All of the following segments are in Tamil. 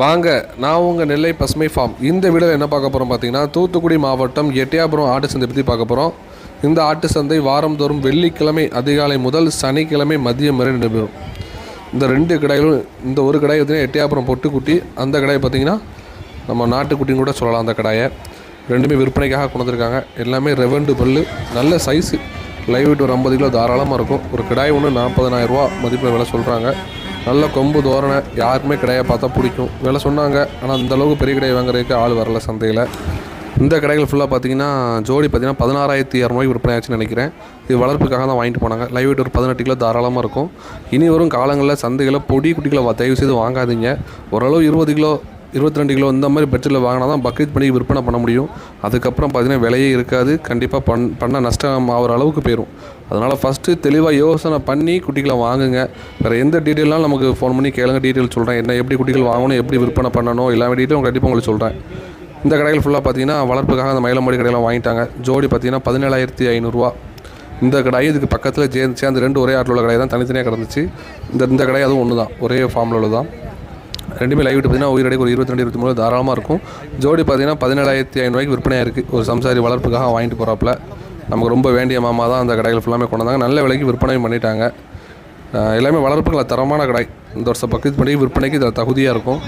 வாங்க நான் உங்கள் நெல்லை பசுமை ஃபார்ம் இந்த வீடியோவில் என்ன பார்க்க போகிறோம் பார்த்தீங்கன்னா தூத்துக்குடி மாவட்டம் எட்டியாபுரம் ஆட்டு சந்தை பற்றி பார்க்க போகிறோம் இந்த ஆட்டு சந்தை வாரந்தோறும் வெள்ளிக்கிழமை அதிகாலை முதல் சனிக்கிழமை மதியம் வரை நடைபெறும். இந்த ரெண்டு கடைகளும் இந்த ஒரு கடை பார்த்தீங்கன்னா எட்டியாபுரம் பொட்டுக்குட்டி அந்த கடை பார்த்தீங்கன்னா நம்ம நாட்டுக்குட்டின்னு கூட சொல்லலாம் அந்த கடாயை. ரெண்டுமே விற்பனைக்காக கொண்டு வந்திருக்காங்க எல்லாமே ரெவெண்டு பல்லு. நல்ல சைஸு லைவ் வெயிட் ஒரு ஐம்பது கிலோ தாராளமாக இருக்கும். ஒரு கிடாய் ஒன்று நாற்பதனாயிரரூவா மதிப்பில் விலை சொல்கிறாங்க நல்ல கொம்பு தோரணை யாருக்குமே கடையை பார்த்தா பிடிக்கும். விலை சொன்னாங்க. ஆனால் அந்த அளவுக்கு பெரிய கடையை வாங்குறதுக்கு ஆள் வரல சந்தையில். இந்த கடைகள் ஃபுல்லாக பார்த்தீங்கன்னா ஜோடி பார்த்தீங்கன்னா பதினாறாயிரத்தி இரநூறுவாய்க்கு விற்பனை ஆச்சுன்னு நினைக்கிறேன். இது வளர்ப்புக்காக தான் வாங்கிட்டு போனாங்க. லைவ் வெயிட் ஒரு பதினெட்டு கிலோ தாராளமாக இருக்கும். இனி வரும் காலங்களில் சந்தைகளை பொடி குட்டிகளை தயவு செய்து வாங்காதீங்க. ஓரளவு இருபது கிலோ இருபத்தி ரெண்டு கிலோ இந்த மாதிரி பட்ஜெட்டில் வாங்கினா தான் பக்ரீத் பண்டிகை விற்பனை பண்ண முடியும். அதுக்கப்புறம் பார்த்தீங்கன்னா விலையே இருக்காது. கண்டிப்பாக பண் பண்ண நஷ்டம் ஆகிற அளவுக்கு போயிடும் அதனால் ஃபஸ்ட்டு தெளிவாக யோசனை பண்ணி குட்டிகளை வாங்குங்க. வேறு எந்த டீட்டெயிலாம் நமக்கு ஃபோன் பண்ணி கேளுங்க. டீட்டெயில் சொல்கிறேன் என்ன எப்படி குட்டிகள் வாங்கணும் எப்படி விற்பனை பண்ணணும் எல்லா டீட்டெயிலும் கண்டிப்பாக உங்களுக்கு சொல்கிறேன் இந்த கடைகள் ஃபுல்லாக பார்த்தீங்கன்னா வளர்ப்புக்காக அந்த மயிலமாடி கடையெல்லாம் வாங்கிட்டாங்க. ஜோடி பார்த்தீங்கன்னா பதினேழாயிரத்தி ஐநூறுரூவா இந்த கடை இதுக்கு பக்கத்தில் சேர்ந்து சேர்ந்து ரெண்டு ஒரே ஆட்டில் உள்ள கடை தான் தனித்தனியாக கிடந்துச்சு. இந்த இந்த கடை அதுவும் ஒன்று தான் ஒரே ஃபார்மில் உள்ளதான் ரெண்டுமே லைவ் பார்த்தீங்கன்னா உயிரடைக்கு ஒரு இருபத்தி ரெண்டு இருபத்தி மூணு தாராளமாக இருக்கும். ஜோடி பார்த்தீங்கன்னா பதினேழாயிரத்தி ஐநூறுவாய்க்கு விற்பனையாக இருக்குது ஒரு சம்சாரி வளர்ப்புக்காக வாங்கிட்டு போகிறாப்புல நமக்கு ரொம்ப வேண்டிய மாமா தான் அந்த கடைகள் ஃபுல்லாமே கொண்டு வந்தாங்க. நல்ல விலைக்கு விற்பனையும் பண்ணிட்டாங்க. எல்லாமே வளர்ப்புகளை தரமான கடை. இந்த வருஷம் பக்ரீத் பண்டிகை விற்பனைக்கு இதில் தகுதியாக இருக்கும்.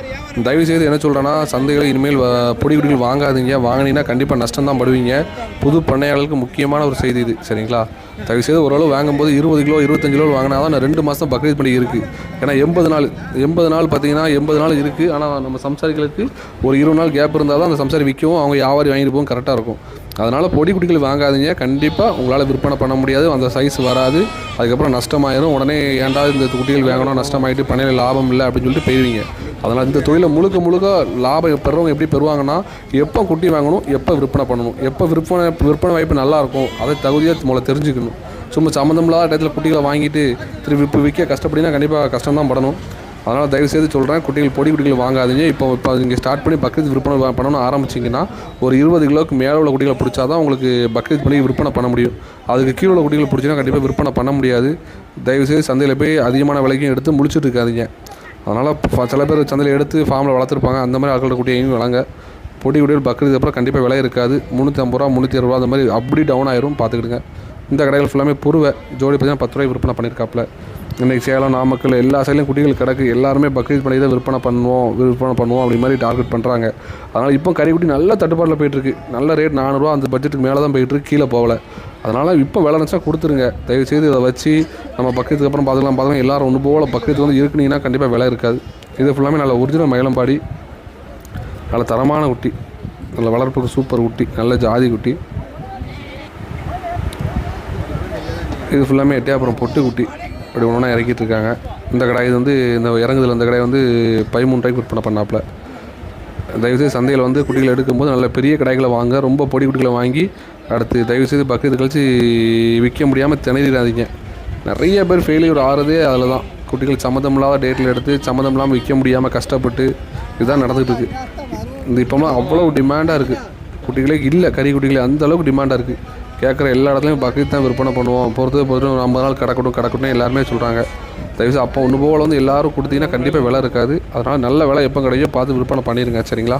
தயவு செய்து என்ன சொல்கிறேன்னா சந்தைகளை இனிமேல் பொடி குடிகள் வாங்காதீங்க. வாங்கினீங்கன்னா கண்டிப்பாக நஷ்டம் தான் படுவீங்க. புது பண்ணையாளர்களுக்கு முக்கியமான ஒரு செய்தி இது. சரிங்களா? தயவு செய்து ஓரளவு வாங்கும்போது இருபது கிலோ இருபத்தஞ்சு கிலோ வாங்கினா தான் ரெண்டு மாதம் பக்ரீத் பண்டிகை இருக்குது ஏன்னா எண்பது நாள் எண்பது நாள் பார்த்தீங்கன்னா எண்பது நாள் இருக்குது ஆனால் நம்ம சம்சாரிகளுக்கு ஒரு இருபது நாள் கேப் இருந்தால் தான் அந்த சம்சாரி விற்கவும் அவங்க வியாபாரி வாங்கிட்டு போகும் கரெக்டாக இருக்கும். அதனால் பொடி குடிகள் வாங்காதீங்க. கண்டிப்பாக உங்களால் விற்பனை பண்ண முடியாது. அந்த சைஸ் வராது. அதுக்கப்புறம் நஷ்டமாயிரும். உடனே ஏன்டா இந்த குட்டிகள் வாங்கணும் நஷ்டமாயிட்டு பண்ணையில் லாபம் இல்லை அப்படின்னு சொல்லிட்டு போயிடுவீங்க அதனால் இந்த தொழிலை முழுக்க முழுக்க லாபம் பெறவங்க எப்படி பெறுவாங்கன்னா எப்போ குட்டி வாங்கணும் எப்போ விற்பனை பண்ணணும் எப்போ விற்பனை விற்பனை வாய்ப்பு நல்லாயிருக்கும் அதை தகுதியாக முதல்ல தெரிஞ்சுக்கணும். சும்மா சம்மந்தம் இல்லாத இடத்துல குட்டிகளை வாங்கிட்டு திருப்பி இப்போ விற்க கஷ்டப்படினா கண்டிப்பாக கஷ்டம் தான் படணும். அதனால் தயவு செய்து சொல்கிறேன் குட்டிகள் பொடி குட்டிகள் வாங்காதீங்க. இப்போ இப்போ நீங்கள் ஸ்டார்ட் பண்ணி பக்ரீத் விற்பனை பண்ணணும் ஆரம்பிச்சிங்கன்னா ஒரு இருபது கிலோக்கு மேலே உள்ள குட்டிகளை பிடிச்சா தான் உங்களுக்கு பக்ரீத் பண்ணி விற்பனை பண்ண முடியும். அதுக்கு கீழே உள்ள குட்டிகளை பிடிச்சினா கண்டிப்பாக விற்பனை பண்ண முடியாது. தயவு செய்து சந்தையில் போய் அதிகமான விலைக்கும் எடுத்து முடிச்சுட்டு இருக்காதீங்க. அதனால் சில பேர் சந்தையில் எடுத்து ஃபார்மில் வளர்த்துருப்பாங்க. அந்த மாதிரி ஆட்களோட குட்டியையும் வளங்க. பொடி குட்டிகள் பக்ரீத் அப்புறம் கண்டிப்பாக விலை இருக்காது. முந்நூற்றி ஐம்பது ரூபா முந்நூற்றி இருபது ரூபா அந்த மாதிரி அப்படி டவுன் ஆயிரும் பார்த்துக்கிடுங்க. இந்த கடைகள் ஃபுல்லாமே புருவை ஜோடி பார்த்தீங்கன்னா பத்து ரூபாய் விற்பனை பண்ணியிருக்காப்புல இன்றைக்கி சேலம் நாமக்கல் எல்லா சைட்லையும் குட்டிகள் கிடக்கு. எல்லாருமே பக்ரீத் பண்ணி தான் விற்பனை பண்ணுவோம் விற்பனை பண்ணுவோம் அப்படி மாதிரி டார்கெட் பண்ணுறாங்க அதனால் இப்போ கறிக்குட்டி நல்ல தட்டுப்பாட்டில் போயிட்டுருக்கு. நல்ல ரேட் நானூறுரூவா அந்த பட்ஜெட்டுக்கு மேலே தான் போயிட்டுருக்கு. கீழே போகல. அதனால் இப்போ வேலை நினச்சா கொடுத்துருங்க. தயவு செய்து இதை வச்சு நம்ம பக்கத்துக்கு அப்புறம் பார்த்துக்கலாம் பார்த்துக்கலாம் எல்லாரும் ஒன்று போகல பக்கத்து வந்து இருக்குனீங்கன்னா கண்டிப்பாக விலை இருக்காது. இது ஃபுல்லாமே நல்ல ஒரிஜினல் மயிலம்பாடி. நல்ல தரமான குட்டி. நல்ல வளர்ப்புக்கு சூப்பர் குட்டி. நல்ல ஜாதி குட்டி. இது ஃபுல்லாமே எட்டயபுரம் பொட்டு குட்டி. அப்படி ஒன்றா இறக்கிட்டு இருக்காங்க இந்த கடை இது வந்து இந்த இறங்குதல் இந்த கடை வந்து பதிமூணு ரூபாய்க்கு விற்பனை பண்ணாப்புல. தயவுசெய்து சந்தையில் வந்து குட்டிகளை எடுக்கும்போது நல்ல பெரிய கடைகளை வாங்க ரொம்ப பொடி குட்டிகளை வாங்கி அடுத்து தயவுசெய்து பக்கத்து கழிச்சு விற்க முடியாமல் திணறிடாதீங்க. நிறைய பேர் ஃபெயிலியர் ஆகிறதே அதில் தான் குட்டிகள் சம்மந்தம் இல்லாத டேட்டில் எடுத்து சம்மந்தம் இல்லாமல் விற்க முடியாமல் கஷ்டப்பட்டு இதுதான் நடந்துகிட்டு இருக்குது இந்த இப்போலாம் அவ்வளோ டிமாண்டாக இருக்குது குட்டிகளே இல்லை கறி குட்டிகளே அந்த அளவுக்கு டிமாண்டாக இருக்குது கேட்குற எல்லா இடத்துலையும் பக்ரீத் தான் விற்பனை பண்ணுவோம். பொறுத்து பொறுத்து ஒரு ஐம்பது நாள் கிடக்கட்டும் கிடக்கட்டும் எல்லாருமே சொல்கிறாங்க தயவுசு அப்போ ஒன்று போல வந்து எல்லோரும் கொடுத்தீங்கன்னா கண்டிப்பாக விலை இருக்காது. அதனால் நல்ல விலை எப்போ கிடையோ பார்த்து விற்பனை பண்ணிடுங்க சரிங்களா?